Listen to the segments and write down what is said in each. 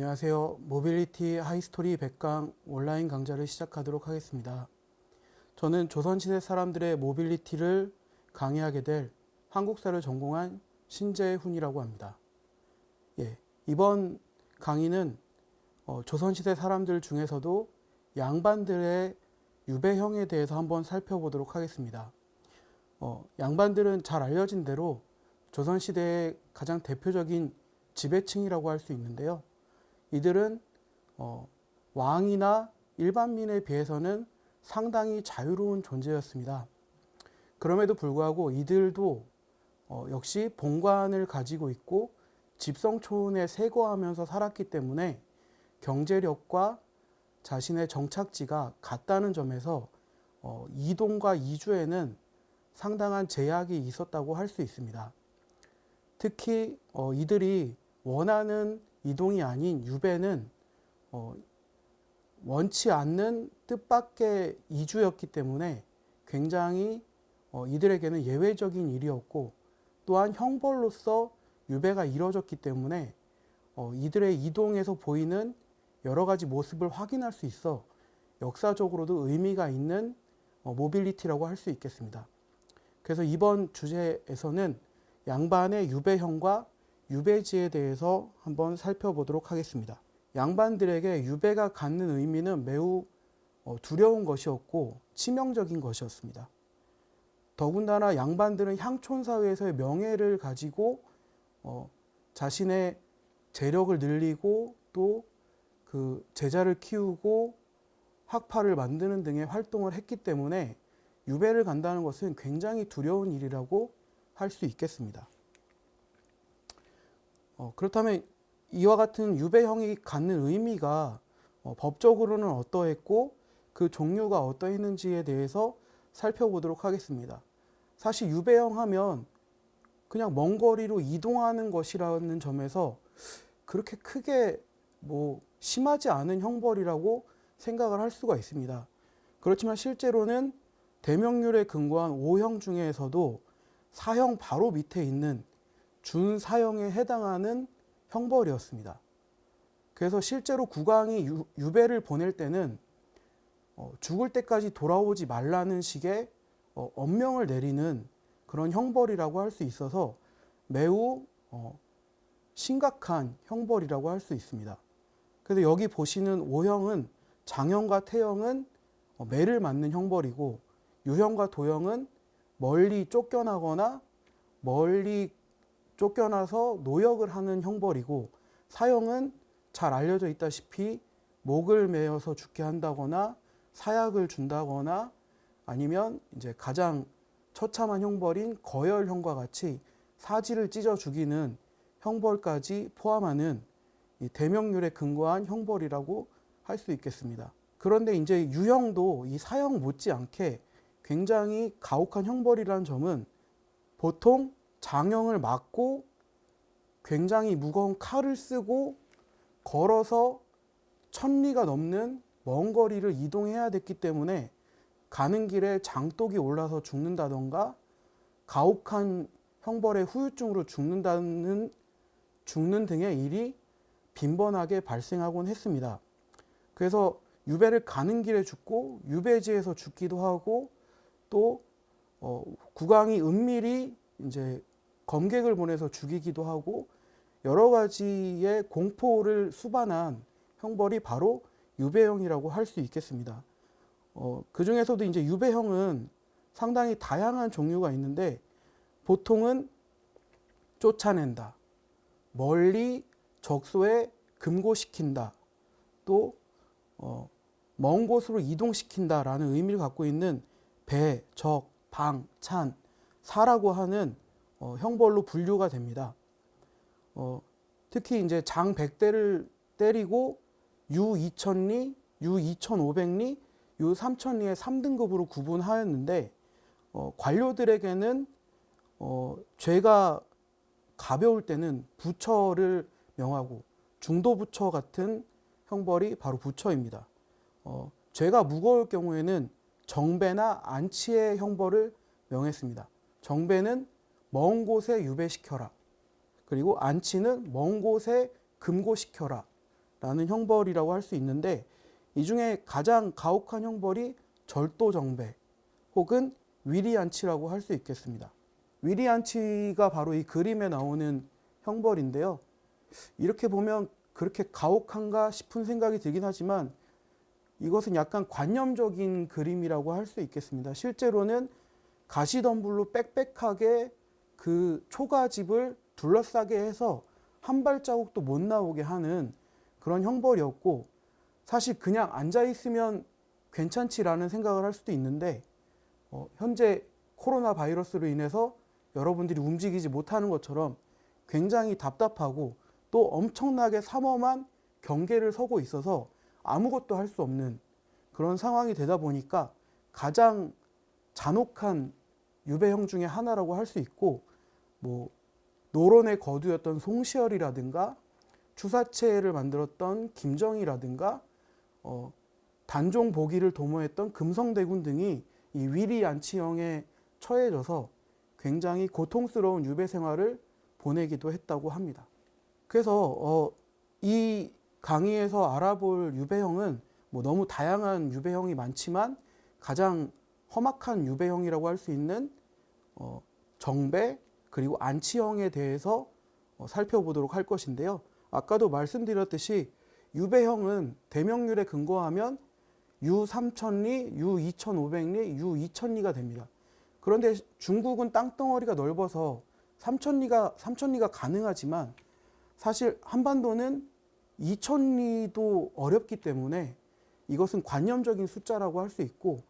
안녕하세요. 모빌리티 하이스토리 100강 온라인 강좌를 시작하도록 하겠습니다. 저는 조선시대 사람들의 모빌리티를 강의하게 될 한국사를 전공한 신재훈이라고 합니다. 예, 이번 강의는 어, 조선시대 사람들 중에서도 양반들의 유배형에 대해서 한번 살펴보도록 하겠습니다. 어, 양반들은 잘 알려진 대로 조선시대의 가장 대표적인 지배층이라고 할 수 있는데요. 이들은 어, 왕이나 일반민에 비해서는 상당히 자유로운 존재였습니다. 그럼에도 불구하고 이들도 어, 역시 본관을 가지고 있고 집성촌에 세거하면서 살았기 때문에 경제력과 자신의 정착지가 같다는 점에서 어, 이동과 이주에는 상당한 제약이 있었다고 할 수 있습니다. 특히 어, 이들이 원하는 이동이 아닌 유배는 어, 원치 않는 뜻밖의 이주였기 때문에 굉장히 어, 이들에게는 예외적인 일이었고 또한 형벌로서 유배가 이루어졌기 때문에 어, 이들의 이동에서 보이는 여러 가지 모습을 확인할 수 있어 역사적으로도 의미가 있는 어, 모빌리티라고 할 수 있겠습니다. 그래서 이번 주제에서는 양반의 유배형과 유배지에 대해서 한번 살펴보도록 하겠습니다. 양반들에게 유배가 갖는 의미는 매우 어, 두려운 것이었고 치명적인 것이었습니다. 더군다나 양반들은 향촌 사회에서의 명예를 가지고 어, 자신의 재력을 늘리고 또 그 제자를 키우고 학파를 만드는 등의 활동을 했기 때문에 유배를 간다는 것은 굉장히 두려운 일이라고 할 수 있겠습니다. 어, 그렇다면 이와 같은 유배형이 갖는 의미가 어, 법적으로는 어떠했고 그 종류가 어떠했는지에 대해서 살펴보도록 하겠습니다. 사실 유배형 하면 그냥 먼 거리로 이동하는 것이라는 점에서 그렇게 크게 뭐 심하지 않은 형벌이라고 생각을 할 수가 있습니다. 그렇지만 실제로는 대명률에 근거한 5형 중에서도 사형 바로 밑에 있는 준사형에 해당하는 형벌이었습니다. 그래서 실제로 국왕이 유, 유배를 보낼 때는 어, 죽을 때까지 돌아오지 말라는 식의 어, 엄명을 내리는 그런 형벌이라고 할 수 있어서 매우 어, 심각한 형벌이라고 할 수 있습니다. 그래서 여기 보시는 O형은 장형과 태형은 어, 매를 맞는 형벌이고 유형과 도형은 멀리 쫓겨나거나 멀리 쫓겨나서 노역을 하는 형벌이고 사형은 잘 알려져 있다시피 목을 매어서 죽게 한다거나 사약을 준다거나 아니면 이제 가장 처참한 형벌인 거열형과 같이 사지를 찢어 죽이는 형벌까지 포함하는 이 대명률에 근거한 형벌이라고 할 수 있겠습니다. 그런데 이제 유형도 이 사형 못지않게 굉장히 가혹한 형벌이라는 점은 보통 장형을 맞고 굉장히 무거운 칼을 쓰고 걸어서 천리가 넘는 먼 거리를 이동해야 됐기 때문에 가는 길에 장독이 올라서 죽는다던가 가혹한 형벌의 후유증으로 죽는다는 죽는 등의 일이 빈번하게 발생하곤 했습니다. 그래서 유배를 가는 길에 죽고 유배지에서 죽기도 하고 또 어, 국왕이 은밀히 이제 검객을 보내서 죽이기도 하고 여러 가지의 공포를 수반한 형벌이 바로 유배형이라고 할 수 있겠습니다. 어, 그 중에서도 이제 유배형은 상당히 다양한 종류가 있는데 보통은 쫓아낸다, 멀리 적소에 금고시킨다, 또 어, 먼 곳으로 이동시킨다라는 의미를 갖고 있는 배, 적, 방, 찬, 사라고 하는 어, 형벌로 분류가 됩니다. 어, 특히 이제 장 100대를 때리고 유 2000리, 유 2500리, 유 3000리의 3등급으로 구분하였는데 어, 관료들에게는 어, 죄가 가벼울 때는 부처를 명하고 중도 부처 같은 형벌이 바로 부처입니다. 어, 죄가 무거울 경우에는 정배나 안치의 형벌을 명했습니다. 정배는 먼 곳에 유배시켜라. 그리고 안치는 먼 곳에 금고시켜라. 정배라는 형벌이라고 할 수 있는데 이 중에 가장 가혹한 형벌이 절도 정배 혹은 위리안치라고 할 수 있겠습니다. 위리안치가 바로 이 그림에 나오는 형벌인데요. 이렇게 보면 그렇게 가혹한가 싶은 생각이 들긴 하지만 이것은 약간 관념적인 그림이라고 할 수 있겠습니다. 실제로는 가시덤불로 빽빽하게 그 초가집을 둘러싸게 해서 한 발자국도 못 나오게 하는 그런 형벌이었고 사실 그냥 앉아 있으면 괜찮지라는 생각을 할 수도 있는데 어, 현재 코로나 바이러스로 인해서 여러분들이 움직이지 못하는 것처럼 굉장히 답답하고 또 엄청나게 삼엄한 경계를 서고 있어서 아무것도 할 수 없는 그런 상황이 되다 보니까 가장 잔혹한 유배형 중에 하나라고 할 수 있고 뭐 노론의 거두였던 송시열이라든가 추사체를 만들었던 김정희라든가 어, 단종 보기를 도모했던 금성대군 등이 이 위리 안치형에 처해져서 굉장히 고통스러운 유배 생활을 보내기도 했다고 합니다. 그래서 어, 이 강의에서 알아볼 유배형은 뭐 너무 다양한 유배형이 많지만 가장 험악한 유배형이라고 할 수 있는 어, 정배 그리고 안치형에 대해서 어, 살펴보도록 할 것인데요. 아까도 말씀드렸듯이 유배형은 대명률에 근거하면 유 3천리, 유 2,500리, 유 2,000리가 됩니다. 그런데 중국은 땅덩어리가 넓어서 3천리가 3천리가 가능하지만 사실 한반도는 2천리도 어렵기 때문에 이것은 관념적인 숫자라고 할 수 있고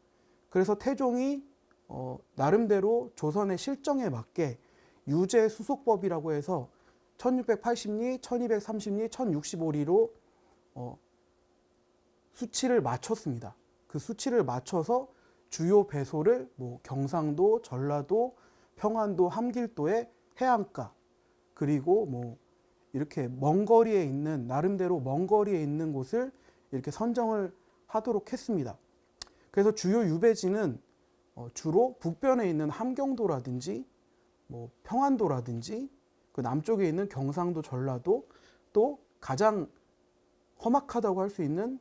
그래서 태종이 어, 나름대로 조선의 실정에 맞게 유제 수속법이라고 해서 1680리, 1230리, 1065리로 어, 수치를 맞췄습니다. 그 수치를 맞춰서 주요 배소를 뭐 경상도, 전라도, 평안도, 함길도의 해안가 그리고 뭐 이렇게 먼 거리에 있는 나름대로 먼 거리에 있는 곳을 이렇게 선정을 하도록 했습니다. 그래서 주요 유배지는 어, 주로 북변에 있는 함경도라든지 뭐 평안도라든지 그 남쪽에 있는 경상도, 전라도 또 가장 험악하다고 할 수 있는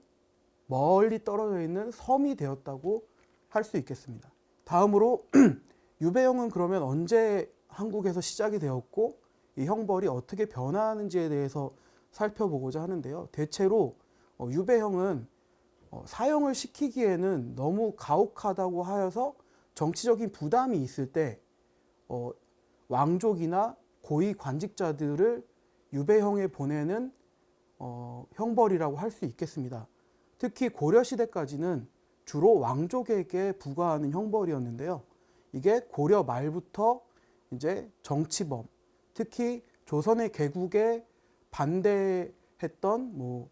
멀리 떨어져 있는 섬이 되었다고 할 수 있겠습니다. 다음으로 유배형은 그러면 언제 한국에서 시작이 되었고 이 형벌이 어떻게 변화하는지에 대해서 살펴보고자 하는데요. 대체로 어, 유배형은 어, 사형을 시키기에는 너무 가혹하다고 하여서 정치적인 부담이 있을 때 어, 왕족이나 고위 관직자들을 유배형에 보내는 어, 형벌이라고 할 수 있겠습니다. 특히 고려 시대까지는 주로 왕족에게 부과하는 형벌이었는데요. 이게 고려 말부터 이제 정치범, 특히 조선의 개국에 반대했던 뭐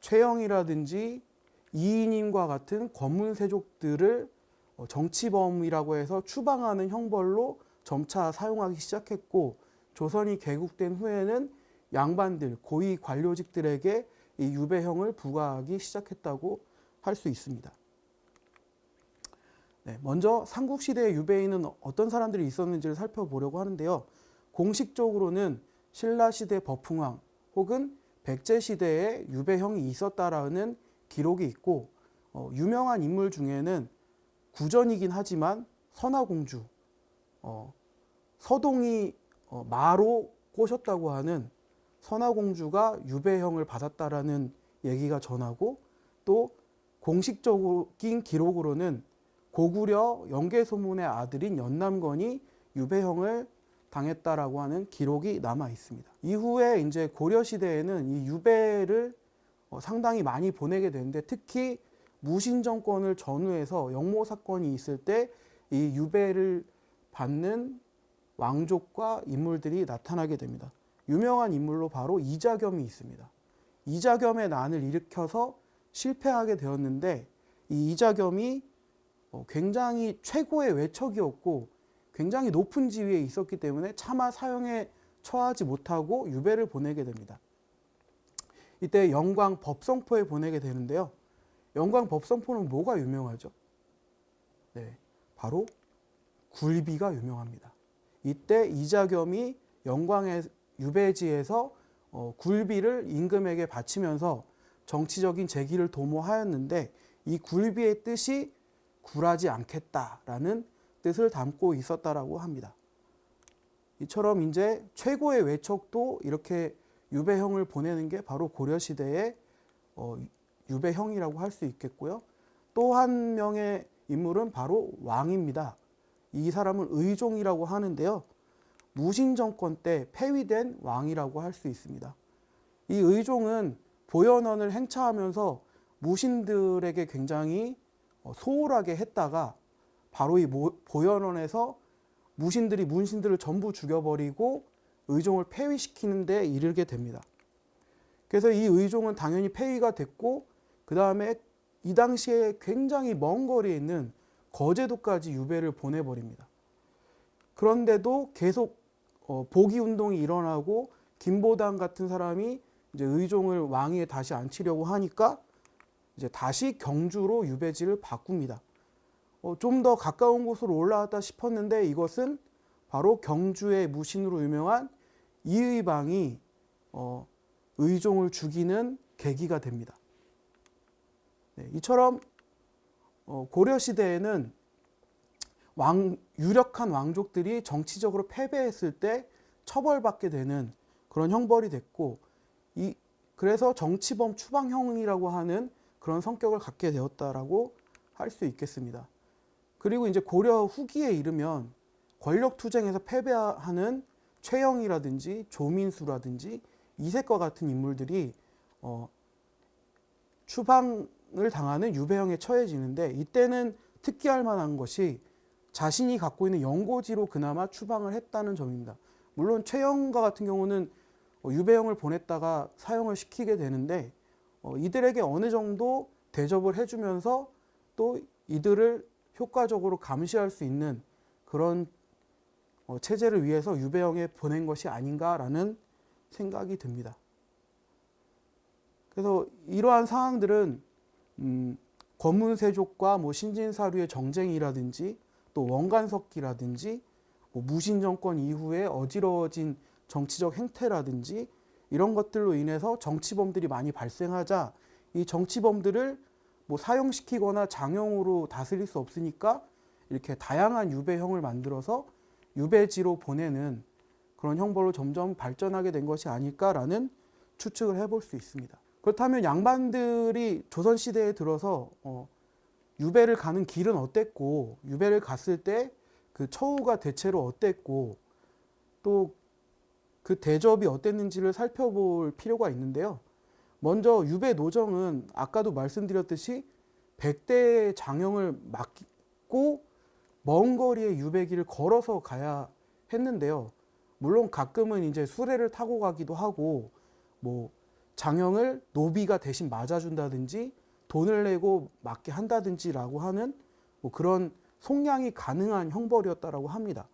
최영이라든지 이인임과 같은 권문 세족들을 어, 정치범이라고 해서 추방하는 형벌로 점차 사용하기 시작했고 조선이 개국된 후에는 양반들 고위 관료직들에게 이 유배형을 부과하기 시작했다고 할 수 있습니다. 네, 먼저 삼국 시대의 유배인은 어떤 사람들이 있었는지를 살펴보려고 하는데요. 공식적으로는 신라 시대 버풍왕 혹은 백제 시대에 유배형이 있었다라는 기록이 있고 어, 유명한 인물 중에는 구전이긴 하지만 선화공주, 어, 서동이 어, 마로 꼬셨다고 하는 선화공주가 유배형을 받았다라는 얘기가 전하고 또 공식적인 기록으로는 고구려 영계소문의 아들인 연남건이 유배형을 당했다라고 하는 기록이 남아 있습니다. 이후에 이제 고려 시대에는 이 유배를 어, 상당히 많이 보내게 되는데 특히 무신 정권을 전후해서 영모 사건이 있을 때 이 유배를 받는 왕족과 인물들이 나타나게 됩니다. 유명한 인물로 바로 이자겸이 있습니다. 이자겸의 난을 일으켜서 실패하게 되었는데 이 이자겸이 어, 굉장히 최고의 외척이었고 굉장히 높은 지위에 있었기 때문에 차마 사형에 처하지 못하고 유배를 보내게 됩니다. 이때 영광 법성포에 보내게 되는데요. 영광 법성포는 뭐가 유명하죠? 네, 바로 굴비가 유명합니다. 이때 이자겸이 영광의 유배지에서 어, 굴비를 임금에게 바치면서 정치적인 재기를 도모하였는데 이 굴비의 뜻이 굴하지 않겠다라는 뜻을 담고 있었다라고 합니다. 이처럼 이제 최고의 외척도 이렇게 유배형을 보내는 게 바로 고려 시대의 어, 유배형이라고 할 수 있겠고요. 또 한 명의 인물은 바로 왕입니다. 이 사람은 의종이라고 하는데요. 무신 정권 때 폐위된 왕이라고 할 수 있습니다. 이 의종은 보현원을 행차하면서 무신들에게 굉장히 어, 소홀하게 했다가 바로 이 모- 보현원에서 무신들이 문신들을 전부 죽여버리고 의종을 폐위시키는 데 이르게 됩니다. 그래서 이 의종은 당연히 폐위가 됐고 그 다음에 이 당시에 굉장히 먼 거리에 있는 거제도까지 유배를 보내버립니다. 그런데도 계속 어, 보기 운동이 일어나고 김보당 같은 사람이 이제 의종을 왕위에 다시 앉히려고 하니까 이제 다시 경주로 유배지를 바꿉니다. 어, 좀 더 가까운 곳으로 올라왔다 싶었는데 이것은 바로 경주의 무신으로 유명한 이의방이 어, 의종을 죽이는 계기가 됩니다. 네, 이처럼 어, 고려 시대에는 왕 유력한 왕족들이 정치적으로 패배했을 때 처벌받게 되는 그런 형벌이 됐고 이 그래서 정치범 추방형이라고 하는 그런 성격을 갖게 되었다라고 할 수 있겠습니다. 그리고 이제 고려 후기에 이르면 권력 투쟁에서 패배하는 최영이라든지 조민수라든지 이색과 같은 인물들이 어, 추방을 당하는 유배형에 처해지는데 이때는 특기할 만한 것이 자신이 갖고 있는 연고지로 그나마 추방을 했다는 점입니다. 물론 최영과 같은 경우는 어, 유배형을 보냈다가 사형을 시키게 되는데 어, 이들에게 어느 정도 대접을 해주면서 또 이들을 효과적으로 감시할 수 있는 그런 어, 체제를 위해서 유배형에 보낸 것이 아닌가라는 생각이 듭니다. 그래서 이러한 상황들은 음, 권문세족과 뭐 신진사류의 정쟁이라든지 또 원간석기라든지 뭐 무신 정권 이후에 어지러워진 정치적 행태라든지 이런 것들로 인해서 정치범들이 많이 발생하자 이 정치범들을 뭐 사형시키거나 장형으로 다스릴 수 없으니까 이렇게 다양한 유배형을 만들어서 유배지로 보내는 그런 형벌로 점점 발전하게 된 것이 아닐까라는 추측을 해볼 수 있습니다. 그렇다면 양반들이 조선 시대에 들어서 어, 유배를 가는 길은 어땠고 유배를 갔을 때 그 처우가 대체로 어땠고 또 그 대접이 어땠는지를 살펴볼 필요가 있는데요. 먼저 유배 노정은 아까도 말씀드렸듯이 100대의 장형을 맡고 먼 거리의 유배길을 걸어서 가야 했는데요. 물론 가끔은 이제 수레를 타고 가기도 하고 뭐 장형을 노비가 대신 맞아준다든지 돈을 내고 맞게 한다든지라고 하는 뭐 그런 속량이 가능한 형벌이었다라고 합니다.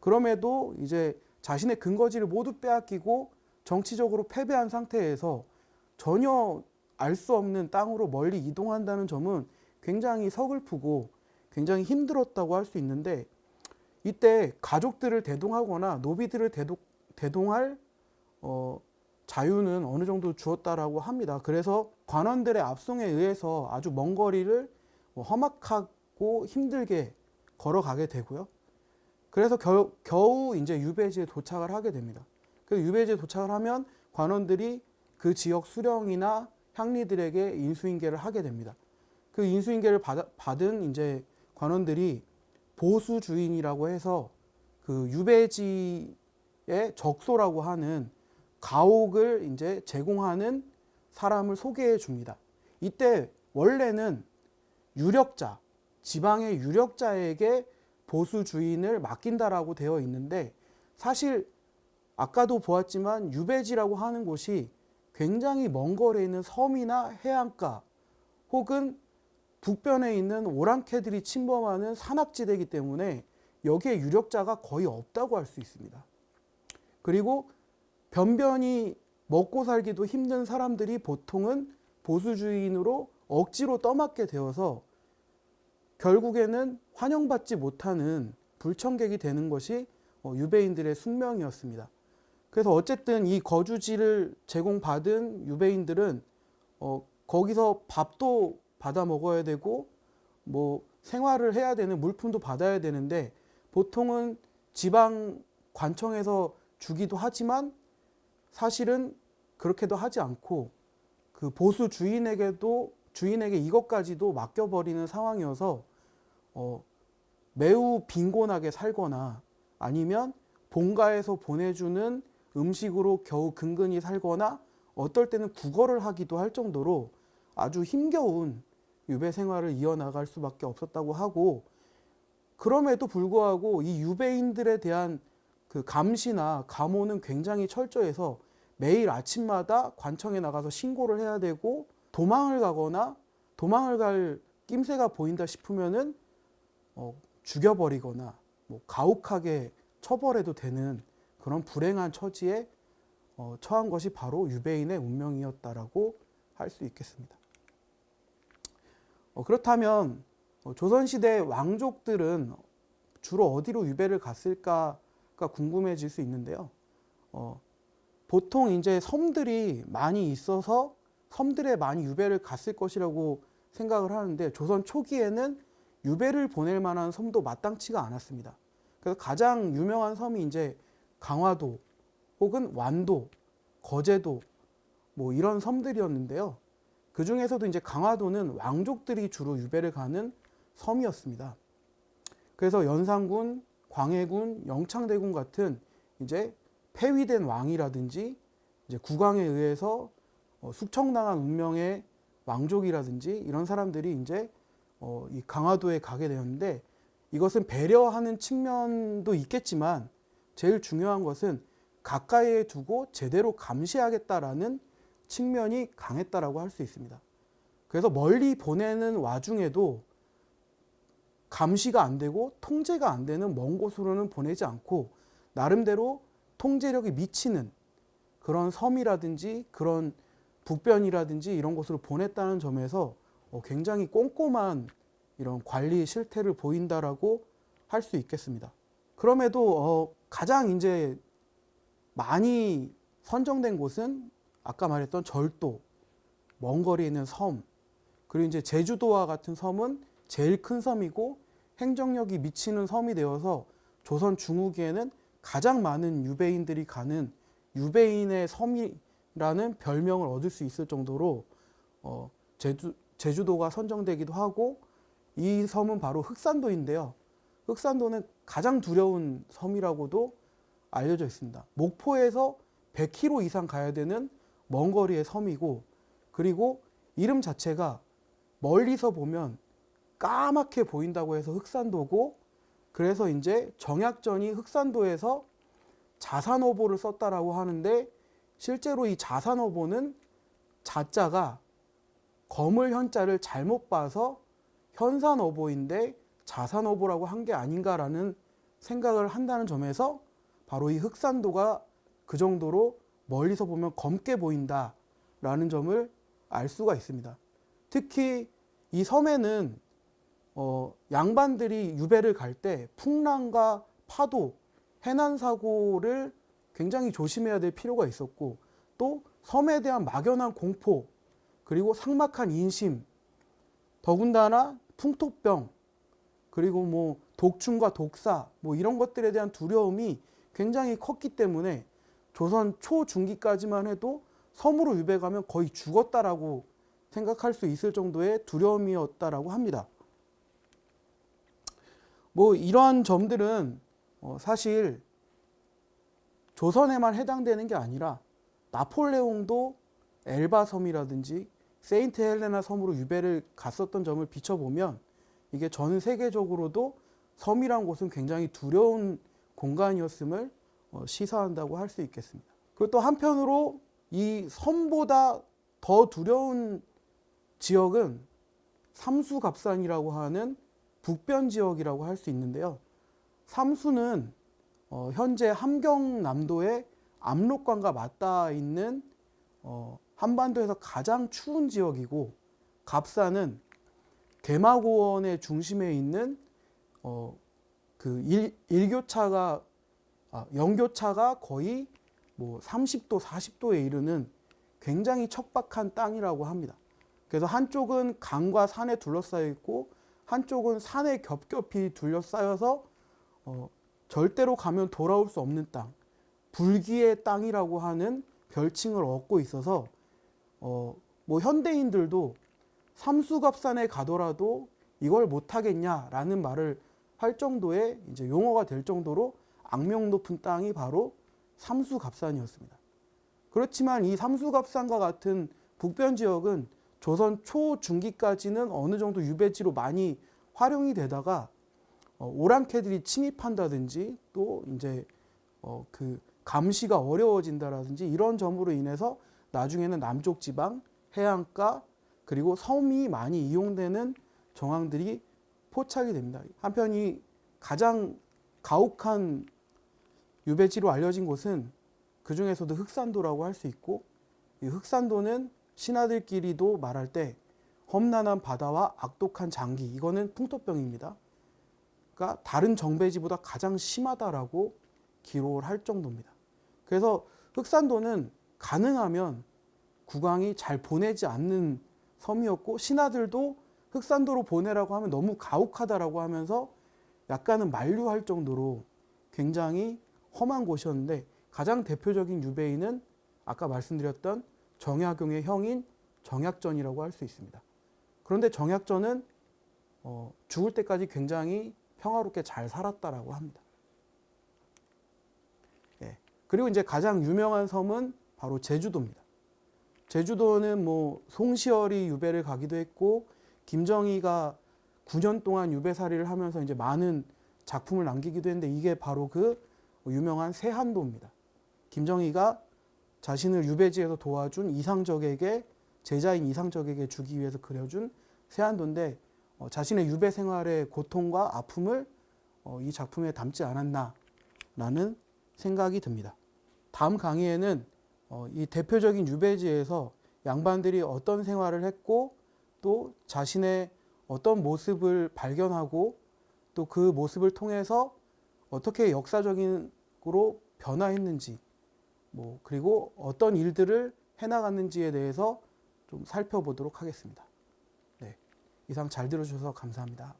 그럼에도 이제 자신의 근거지를 모두 빼앗기고 정치적으로 패배한 상태에서 전혀 알 수 없는 땅으로 멀리 이동한다는 점은 굉장히 서글프고 굉장히 힘들었다고 할 수 있는데 이때 가족들을 대동하거나 노비들을 대동, 대동할 어, 자유는 어느 정도 주었다라고 합니다. 그래서 관원들의 압송에 의해서 아주 먼 거리를 뭐 험악하고 힘들게 걸어가게 되고요. 그래서 겨우, 겨우 이제 유배지에 도착을 하게 됩니다. 그 유배지에 도착을 하면 관원들이 그 지역 수령이나 향리들에게 인수인계를 하게 됩니다. 그 인수인계를 받, 받은 이제 관원들이 보수 주인이라고 해서 그 유배지의 적소라고 하는 가옥을 이제 제공하는 사람을 소개해 줍니다. 이때 원래는 유력자, 지방의 유력자에게 보수 주인을 맡긴다라고 되어 있는데 사실 아까도 보았지만 유배지라고 하는 곳이 굉장히 먼 거리에 있는 섬이나 해안가 혹은 북변에 있는 오랑캐들이 침범하는 산악지대이기 때문에 여기에 유력자가 거의 없다고 할 수 있습니다. 그리고 변변히 먹고 살기도 힘든 사람들이 보통은 보수주의인으로 억지로 떠맡게 되어서 결국에는 환영받지 못하는 불청객이 되는 것이 어, 유배인들의 숙명이었습니다. 그래서 어쨌든 이 거주지를 제공받은 유배인들은 어, 거기서 밥도 받아 먹어야 되고 뭐 생활을 해야 되는 물품도 받아야 되는데 보통은 지방 관청에서 주기도 하지만 사실은 그렇게도 하지 않고 그 보수 주인에게도 주인에게 이것까지도 맡겨버리는 상황이어서 어, 매우 빈곤하게 살거나 아니면 본가에서 보내주는 음식으로 겨우 근근히 살거나 어떨 때는 국어를 하기도 할 정도로 아주 힘겨운 유배 생활을 이어나갈 수밖에 없었다고 하고 그럼에도 불구하고 이 유배인들에 대한 그 감시나 감호는 굉장히 철저해서 매일 아침마다 관청에 나가서 신고를 해야 되고 도망을 가거나 도망을 갈 낌새가 보인다 싶으면은 어, 죽여버리거나 뭐 가혹하게 처벌해도 되는 그런 불행한 처지에 어, 처한 것이 바로 유배인의 운명이었다라고 할 수 있겠습니다. 어, 그렇다면 어, 조선시대 왕족들은 주로 어디로 유배를 갔을까가 궁금해질 수 있는데요. 어, 보통 이제 섬들이 많이 있어서 섬들에 많이 유배를 갔을 것이라고 생각을 하는데 조선 초기에는 유배를 보낼 만한 섬도 마땅치가 않았습니다. 그래서 가장 유명한 섬이 이제 강화도 혹은 완도, 거제도 뭐 이런 섬들이었는데요. 그 중에서도 이제 강화도는 왕족들이 주로 유배를 가는 섬이었습니다. 그래서 연산군, 광해군, 영창대군 같은 이제 폐위된 왕이라든지 이제 국왕에 의해서 어, 숙청당한 운명의 왕족이라든지 이런 사람들이 이제 어, 이 강화도에 가게 되었는데 이것은 배려하는 측면도 있겠지만 제일 중요한 것은 가까이에 두고 제대로 감시하겠다라는 측면이 강했다라고 할 수 있습니다. 그래서 멀리 보내는 와중에도 감시가 안 되고 통제가 안 되는 먼 곳으로는 보내지 않고 나름대로 통제력이 미치는 그런 섬이라든지 그런 북변이라든지 이런 곳으로 보냈다는 점에서 어, 굉장히 꼼꼼한 이런 관리 실태를 보인다라고 할 수 있겠습니다. 그럼에도 어, 가장 이제 많이 선정된 곳은 아까 말했던 절도, 먼 거리에 있는 섬, 그리고 이제 제주도와 같은 섬은 제일 큰 섬이고 행정력이 미치는 섬이 되어서 조선 중후기에는 가장 많은 유배인들이 가는 유배인의 섬이라는 별명을 얻을 수 있을 정도로 어, 제주, 제주도가 선정되기도 하고 이 섬은 바로 흑산도인데요. 흑산도는 가장 두려운 섬이라고도 알려져 있습니다. 목포에서 100km 이상 가야 되는 먼 거리의 섬이고 그리고 이름 자체가 멀리서 보면 까맣게 보인다고 해서 흑산도고 그래서 이제 정약전이 흑산도에서 자산어보를 썼다라고 하는데 실제로 이 자산어보는 자자가 검을 현자를 잘못 봐서 현산어보인데 자산어보라고 한 게 아닌가라는 생각을 한다는 점에서 바로 이 흑산도가 그 정도로 멀리서 보면 검게 보인다라는 점을 알 수가 있습니다. 특히 이 섬에는 어, 양반들이 유배를 갈 때 풍랑과 파도, 해난 사고를 굉장히 조심해야 될 필요가 있었고 또 섬에 대한 막연한 공포 그리고 삭막한 인심 더군다나 풍토병 그리고 뭐 독충과 독사 뭐 이런 것들에 대한 두려움이 굉장히 컸기 때문에 조선 초중기까지만 해도 섬으로 유배 가면 거의 죽었다라고 생각할 수 있을 정도의 두려움이었다라고 합니다. 뭐 이러한 점들은 어 사실 조선에만 해당되는 게 아니라 나폴레옹도 엘바 섬이라든지 세인트 헬레나 섬으로 유배를 갔었던 점을 비춰보면 이게 전 세계적으로도 섬이란 곳은 굉장히 두려운 공간이었음을 어, 시사한다고 할 수 있겠습니다. 그리고 또 한편으로 이 섬보다 더 두려운 지역은 삼수갑산이라고 하는 북변 지역이라고 할 수 있는데요. 삼수는 어, 현재 함경남도의 압록강과 맞닿아 있는 어, 한반도에서 가장 추운 지역이고 갑산은 대마고원의 중심에 있는 어, 그 일, 일교차가 아, 영교차가 거의 뭐 30도, 40도에 이르는 굉장히 척박한 땅이라고 합니다. 그래서 한쪽은 강과 산에 둘러싸여 있고 한쪽은 산에 겹겹이 둘러싸여서 어, 절대로 가면 돌아올 수 없는 땅, 불기의 땅이라고 하는 별칭을 얻고 있어서 어, 뭐 현대인들도 삼수갑산에 가더라도 이걸 못하겠냐라는 말을 할 정도의 이제 용어가 될 정도로 악명 높은 땅이 바로 삼수갑산이었습니다. 그렇지만 이 삼수갑산과 같은 북변 지역은 조선 초중기까지는 어느 정도 유배지로 많이 활용이 되다가 어, 오랑캐들이 침입한다든지 또 이제 어, 그 감시가 어려워진다라든지 이런 점으로 인해서 나중에는 남쪽 지방 해안가 그리고 섬이 많이 이용되는 정황들이 포착이 됩니다. 한편 이 가장 가혹한 유배지로 알려진 곳은 그 중에서도 흑산도라고 할 수 있고 이 흑산도는 신하들끼리도 말할 때 험난한 바다와 악독한 장기 이거는 풍토병입니다. 그러니까 다른 정배지보다 가장 심하다라고 기록을 할 정도입니다. 그래서 흑산도는 가능하면 국왕이 잘 보내지 않는 섬이었고 신하들도 흑산도로 보내라고 하면 너무 가혹하다라고 하면서 약간은 만류할 정도로 굉장히 험한 곳이었는데 가장 대표적인 유배인은 아까 말씀드렸던 정약용의 형인 정약전이라고 할 수 있습니다. 그런데 정약전은 어, 죽을 때까지 굉장히 평화롭게 잘 살았다라고 합니다. 예. 그리고 이제 가장 유명한 섬은 바로 제주도입니다. 제주도는 뭐 송시열이 유배를 가기도 했고 김정희가 9년 동안 유배살이를 하면서 이제 많은 작품을 남기기도 했는데 이게 바로 그 유명한 세한도입니다. 김정희가 자신을 유배지에서 도와준 이상적에게 제자인 이상적에게 주기 위해서 그려준 세한도인데 어, 자신의 유배 생활의 고통과 아픔을 어, 이 작품에 담지 않았나라는 생각이 듭니다. 다음 강의에는 어, 이 대표적인 유배지에서 양반들이 어떤 생활을 했고 또 자신의 어떤 모습을 발견하고 또 그 모습을 통해서 어떻게 역사적으로 변화했는지 뭐 그리고 어떤 일들을 해나갔는지에 대해서 좀 살펴보도록 하겠습니다. 네, 이상 잘 들어주셔서 감사합니다.